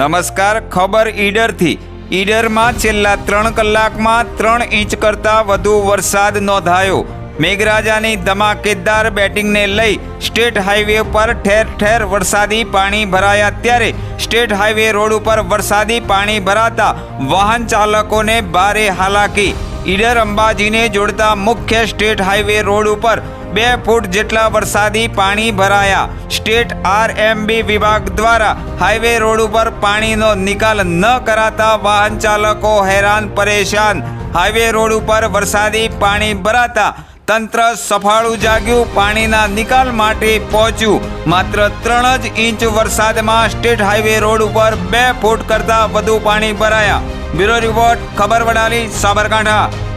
નમસ્કાર, ખબર ઈડરથી. ઈડરમાં છેલ્લા ત્રણ કલાકમાં ત્રણ ઇંચ કરતાં વધુ વરસાદ નોંધાયો. મેઘરાજાની ધમાકેદાર બેટિંગને લઈ સ્ટેટ હાઈવે પર ઠેર ઠેર વરસાદી પાણી ભરાયા ત્યારે સ્ટેટ હાઈવે રોડ ઉપર વરસાદી પાણી ભરાતા વાહન ચાલકોને ભારે હાલાકી. ઈડર અંબાજીને જોડતા મુખ્ય સ્ટેટ હાઈવે રોડ ઉપર બે ફૂટ જેટલા વરસાદી પાણી ભરાયા. સ્ટેટ આરએમબી વિભાગ દ્વારા હાઈવે રોડ ઉપર પાણીનો નિકાલ ન કરાતા વાહન ચાલકો હેરાન પરેશાન. હાઈવે રોડ ઉપર વરસાદી પાણી ભરાતા તંત્ર સફાળું જાગ્યું, પાણીના નિકાલ માટે પહોંચ્યું. માત્ર ત્રણ જ ઇંચ વરસાદમાં સ્ટેટ હાઈવે રોડ ઉપર બે ફૂટ કરતાં વધુ પાણી ભરાયા. બ્યુરો રિપોર્ટ ખબર વડાલી સાબરકાંઠા.